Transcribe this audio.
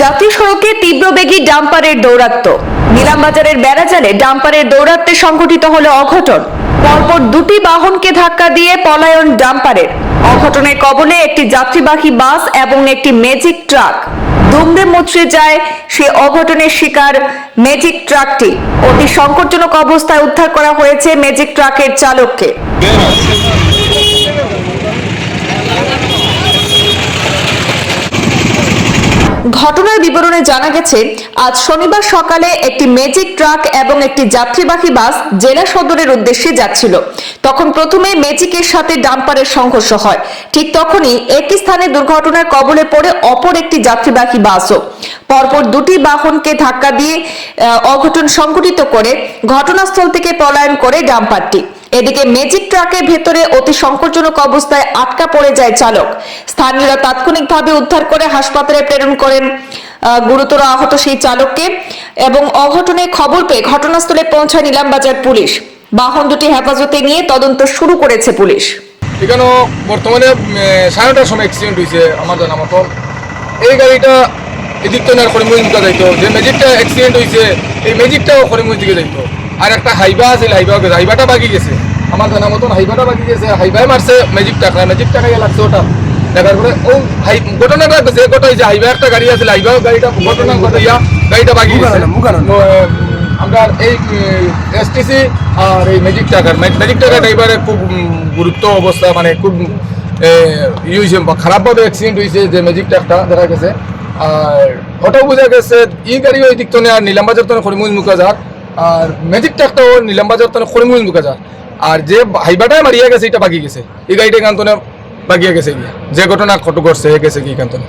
জাতীয় সড়কে তীব্র তীব্রবেগী ডাম্পারের দৌরাত্ম্য। নিলামবাজারের বেড়াজালে ডাম্পারের দৌরাত্মে সংঘটিত হলো অঘটন। পরপর দুটি বাহনকে ধাক্কা দিয়ে পলায়ন ডাম্পারের। অঘটনের কবলে একটি যাত্রীবাহী বাস এবং একটি ম্যাজিক ট্রাক দুমড়ে মুচড়ে যায় সে অঘটনের শিকার ম্যাজিক ট্রাকটি অতি সংকটজনক অবস্থায় উদ্ধার করা হয়েছে ম্যাজিক ট্রাকের চালককে। ঘটনার বিবরণে জানা গেছে, আজ শনিবার সকালে একটি ম্যাজিক ট্রাক এবং একটি যাত্রীবাহী বাস জেলা সদরের উদ্দেশ্যে যাচ্ছিল। তখন প্রথমে ম্যাজিকের সাথে ডাম্পারের সংঘর্ষ হয়। ঠিক তখনই একই স্থানে দুর্ঘটনার কবলে পড়ে অপর একটি যাত্রীবাহী বাসও। পরপর দুটি বাহনকে ধাক্কা দিয়ে অঘটন সংঘটিত করে ঘটনাস্থল থেকে পলায়ন করে ডাম্পারটি। এদিকে ম্যাজিক ট্রাকের ভেতরে অতি সংকটজনক অবস্থায় আটকা পড়ে যায় চালক। স্থানীয়রা তাৎক্ষণিকভাবে উদ্ধার করে হাসপাতালে প্রেরণ করেন গুরুতর আহত সেই চালককে এবং অঘটনে খবর পেয়ে ঘটনাস্থলে পৌঁছায় নিলামবাজার পুলিশ। বাহন দুটি হেফাজতে নিয়ে তদন্ত শুরু করেছে পুলিশ। এখানেও বর্তমানে সাড়ে নটার সময় অ্যাক্সিডেন্ট হয়েছে আমার জানা মতো। এই গাড়িটা এদিক তো না করিমগঞ্জ দিকে যাইতো। যে ম্যাজিকটা অ্যাক্সিডেন্ট হয়েছে এই ম্যাজিকটাও করিমগঞ্জ দিকে যাইতো। আর একটা হাইবা আছে হাইবা হাইবাটা বাকি গেছে। আমার জানা মতন হাইবাটা বাকি গেছে হাইবাই মারছে ম্যাজিক টাকা ম্যাজিক টাকা লাগছে ওটা দেখার পরে ও হাই ঘটনাটা যে ঘটাই যে হাইবা একটা গাড়ি আছে হাইবা গাড়িটা ঘটনা ঘটাইয়া গাড়িটা বাকি গেছে। আমরা এই এসটিসি আর এই ম্যাজিক টাকার ম্যাজিক টাকা ড্রাইভারের খুব গুরুত্ব অবস্থা মানে খুব ই হয়েছে খারাপভাবে অ্যাক্সিডেন্ট হয়েছে যে ম্যাজিক টাকটা দেখা গেছে। আর ওটাও বোঝা গেছে ই গাড়ি ওই দিক তো আর নিলামবাজার তো খরিমুজ মুখা আর ম্যাজিক টাকটাও নিলামবাজার তো খরিমুজ মুখা যার আর যে হাইবাটায় মারিয়া গেছে, এটা বাকি গেছে। এই গাড়িটা কান্তনে বাগিয়ে গেছে গিয়া। যে ঘটনা ঘটু ঘটছে গেছে কি কান্তনে